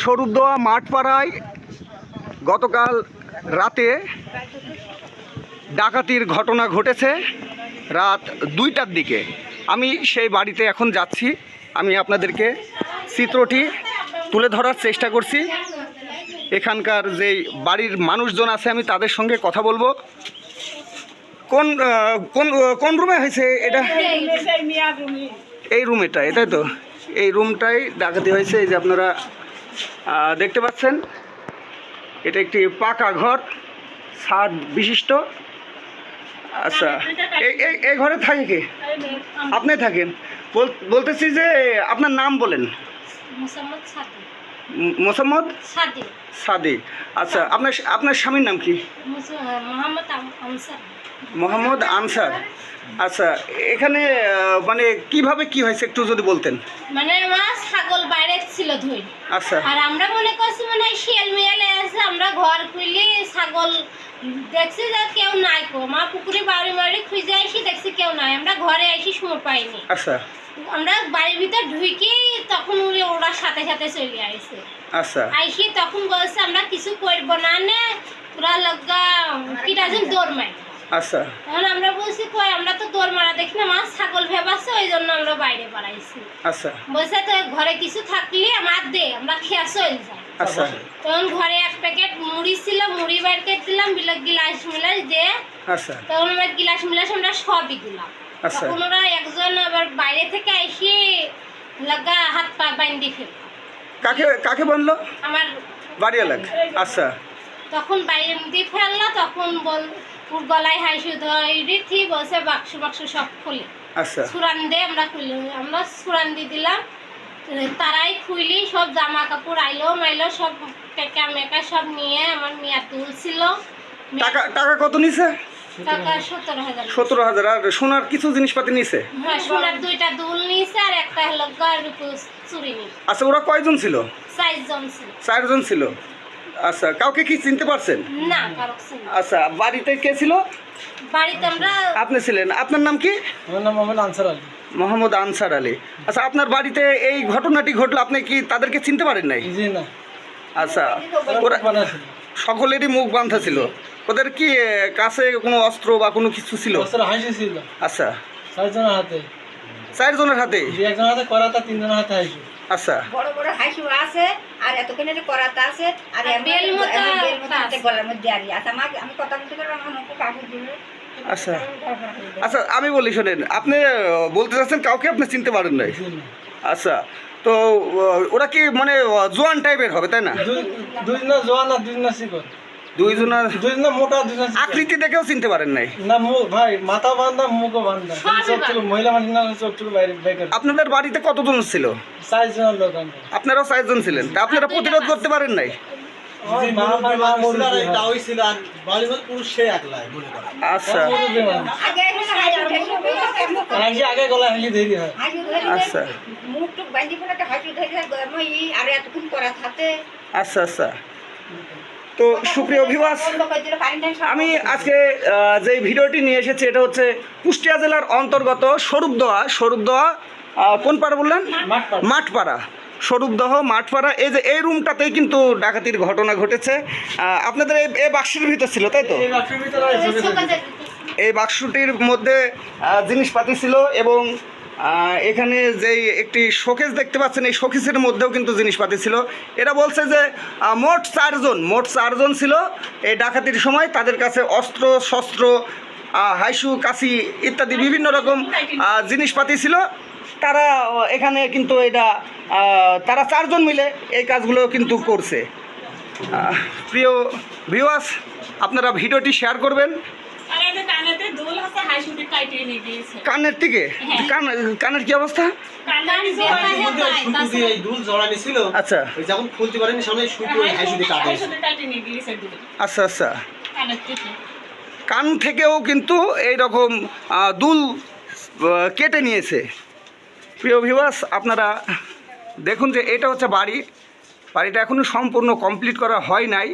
স্বরূপদোয়া মাঠপাড়ায় গতকাল রাতে ডাকাতির ঘটনা ঘটেছে রাত দুইটার দিকে আমি সেই বাড়িতে এখন যাচ্ছি আমি আপনাদেরকে চিত্রটি তুলে ধরার চেষ্টা করছি এখানকার যেই বাড়ির মানুষজন আছে আমি তাদের সঙ্গে কথা বলব কোন কোন কোন রুমে হয়েছে এটা এই রুম এটা এটাই তো এই রুমটাই ডাকাতি হয়েছে এই যে আপনারা দেখতে পাচ্ছেন। এটা একটি পাকা ঘর ছাদ বিশিষ্ট। আচ্ছা এই এই এই ঘরে থাকে কি? আপনি থাকেন। বল- বলতেছি যে আপনার নাম বলেন। মোসাম্মদ সাদি আচ্ছা আপনার আপনার স্বামীর নাম কি? মোহাম্মদ আনসার। মোহাম্মদ আনসার। আচ্ছা এখানে মানে কীভাবে কি হয়েছে একটু যদি বলতেন? মানে আমার ছাগল বাইরে ছিল ধুই। আচ্ছা। আর আমরা মনে করছি মানে শিয়াল মিয়ালে আছে আমরা ঘর খুলি ছাগল দেখছি যে কেউ নাই কো। মা পুকুরে বাড়ি বাড়ি খুঁজে আসি দেখছি কেউ নাই। আমরা ঘরে আসি সময় পাইনি। আচ্ছা। আমরা বাড়ির ভিতর ঢুকি তখন উনি ওরা সাথে সাথে চলে আইছে। আচ্ছা। আইসি তখন বলছে আমরা কিছু করব না নে পুরা লগা কিটাজন দৌড় মারি আচ্ছা। তখন আমরা বলছি কই আমরা তো দৌড় মারা দেখি না মা ছাগল ভেবাচ্ছে ওই জন্য আমরা বাইরে আচ্ছা। বলছে তো ঘরে কিছু থাকলে আমার দে আমরা খেয়া চলে যাই। আচ্ছা। তখন ঘরে এক প্যাকেট মুড়ি ছিল মুড়ি বাইর করে দিলাম বিলে গিলাস মিলাস দিয়ে আচ্ছা। তখন আমরা গিলাস মিলাস আমরা সবই দিলাম। আচ্ছা। একজন আবার বাইরে থেকে এসে লাগা হাত পা ফেল কাকে কাকে বলল আমার বাড়ি এলাক আচ্ছা। তখন বাইরে দিয়ে ফেলল তখন বল ওর গলায় হাসি ধরে থি বসে বাক্স বাক্স সব খুলে। আচ্ছা। সুরান দিয়ে আমরা খুলি আমরা সুরান দিয়ে দিলাম। তারাই খুইলি সব জামা কাপড় আইলো মাইলো সব টেকা মেকা সব নিয়ে আমার মেয়া তুলছিল। টাকা টাকা কত নিছে? টাকা সতেরো হাজার। আর সোনার কিছু জিনিসপাতি নিছে? হ্যাঁ সোনার দুইটা দুল নিয়েছে আর একটা হলো চুরি নি আচ্ছা ওরা কয়জন ছিল? সাইজ জন ছিল। চারজন ছিল। আচ্ছা কাউকে কি চিনতে পারছেন? না। আচ্ছা বাড়িতে কে ছিল? বাড়িতে আমরা আপনি ছিলেন। আপনার নাম কি? আমার নাম মোহাম্মদ আনসার আলী। মোহাম্মদ আনসার আলী। আচ্ছা আপনার বাড়িতে এই ঘটনাটি ঘটলো আপনি কি তাদেরকে চিনতে পারেন নাই? জি না। আচ্ছা ওরা সকলেরই মুখ বাঁধা ছিল। ওদের কি কাছে কোনো অস্ত্র বা কোনো কিছু ছিল? আচ্ছা। চারজনের হাতে। চারজনের হাতে? একজনের হাতে করাতা তিনজনের হাতে হাসি আচ্ছা। বড় বড় হাসু আছে আর এতক্ষণে করাতে আছে আর বেল মতো। গলার মধ্যে আর আছে। আমাকে আমি কথা বলতে পারব আমার অঙ্ক কাগজ দিবে? আচ্ছা। আচ্ছা আমি বলি শোনেন আপনি বলতে চাচ্ছেন কাউকে আপনি চিনতে পারেন নাই? না আচ্ছা তো ওরা কি মানে জোয়ান টাইপের হবে তাই না? দুই না জোয়ান আর দুই না শিকর দুইজনা দুই মোটা আকৃতি দেখেও চিনতে পারেন নাই। না মুখ ভাই মাথা বান্ধা মুখও বান্ধা চোখ মহিলা মানুষ না চোখ চুল বাইরে বেকার আপনাদের বাড়িতে কতজন ছিল? চারজনের লোক চারজন ছিলেন। তা আপনারা প্রতিরোধ করতে পারেন নাই? আচ্ছা। হয়। আচ্ছা। আচ্ছা আচ্ছা। তো সুপ্রিয় সব আমি আজকে যে ভিডিওটি নিয়ে এসেছি এটা হচ্ছে কুষ্টিয়া জেলার অন্তর্গত স্বরূপদোয়া স্বরূপদোয়া কোন পাড়া বললেন? মাঠপাড়া। স্বরূপদহ মাঠপাড়া এই যে এই রুমটাতেই কিন্তু ডাকাতির ঘটনা ঘটেছে। আপনাদের এই এই বাক্সের ভিতর ছিল তাই তো? এই বাক্সটির মধ্যে জিনিসপাতি ছিল এবং এখানে যেই একটি শোকেস দেখতে পাচ্ছেন, এই শোকেসের মধ্যেও কিন্তু জিনিসপাতি ছিল। এরা বলছে যে মোট চারজন মোট চারজন ছিল এই ডাকাতির সময়। তাদের কাছে অস্ত্র, শস্ত্র হাইসু, কাশি ইত্যাদি বিভিন্ন রকম জিনিসপাতি ছিল। তারা এখানে কিন্তু এটা তারা চারজন মিলে এই কাজগুলো কিন্তু করছে। প্রিয় ভিউয়ার্স আপনারা ভিডিওটি শেয়ার করবেন। দুল আছে হাসুটি কাটিয়ে নিয়ে গিয়েছে। কানের থেকে কান কানের কি অবস্থা? আচ্ছা। যখন খুলতে পারেনি সামনে সুতো ওই হাসি দিয়ে কাটে হাসুটি কাটিয়ে নিয়ে গিয়েছে আচ্ছা আচ্ছা। কানের থেকে। কান থেকেও কিন্তু এই রকম দুল কেটে নিয়েছে। প্রিয় ভিউয়ার্স আপনারা দেখুন যে এটা হচ্ছে বাড়ি। বাড়িটা এখনও সম্পূর্ণ কমপ্লিট করা হয় নাই।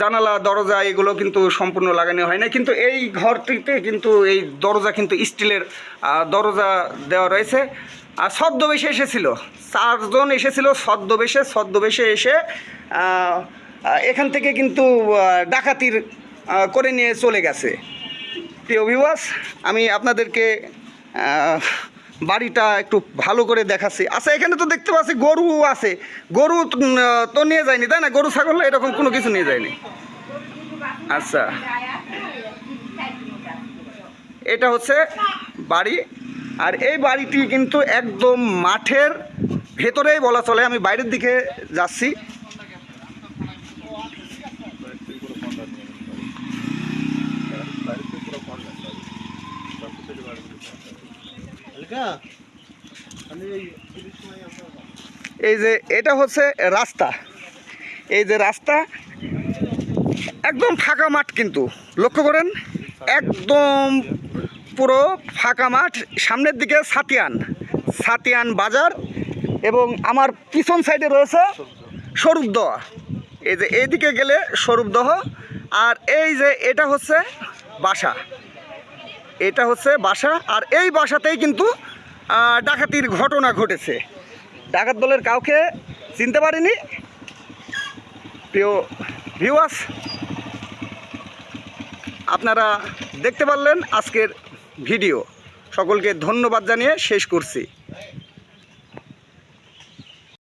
জানালা, দরজা, এগুলো কিন্তু সম্পূর্ণ লাগানো হয় না কিন্তু এই ঘরটিতে কিন্তু এই দরজা কিন্তু স্টিলের দরজা দেওয়া রয়েছে। আর ছদ্মবেশে এসেছিল। চারজন এসেছিল ছদ্মবেশে ছদ্মবেশে এসে এখান থেকে কিন্তু ডাকাতির করে নিয়ে চলে গেছে। প্রিয় ভিউয়ার্স আমি আপনাদেরকে বাড়িটা একটু ভালো করে দেখাচ্ছি। আচ্ছা এখানে তো দেখতে পাচ্ছি গরু আছে। গরু তো, নিয়ে যায়নি তাই না? গরু ছাগল এরকম কোনো কিছু নিয়ে যায়নি? আচ্ছা। এটা হচ্ছে বাড়ি। আর এই বাড়িটি কিন্তু একদম মাঠের ভেতরেই বলা চলে। আমি বাইরের দিকে যাচ্ছি। এই যে এটা হচ্ছে রাস্তা। এই যে রাস্তা, একদম ফাঁকা মাঠ কিন্তু। লক্ষ্য করেন? একদম পুরো ফাঁকা মাঠ। সামনের দিকে সাতিয়ান। সাতিয়ান বাজার এবং আমার পিছন সাইডে রয়েছে স্বরূপদহ। এই যে এইদিকে গেলে স্বরূপদহ। আর এই যে এটা হচ্ছে বাসা। এটা হচ্ছে বাসা, আর এই বাসাতেই কিন্তু ডাকাতির ঘটনা ঘটেছে। ডাকাত দলের কাউকে চিনতে পারিনি। প্রিয় ভিউয়ার্স আপনারা দেখতে পারলেন আজকের ভিডিও। সকলকে ধন্যবাদ জানিয়ে শেষ করছি।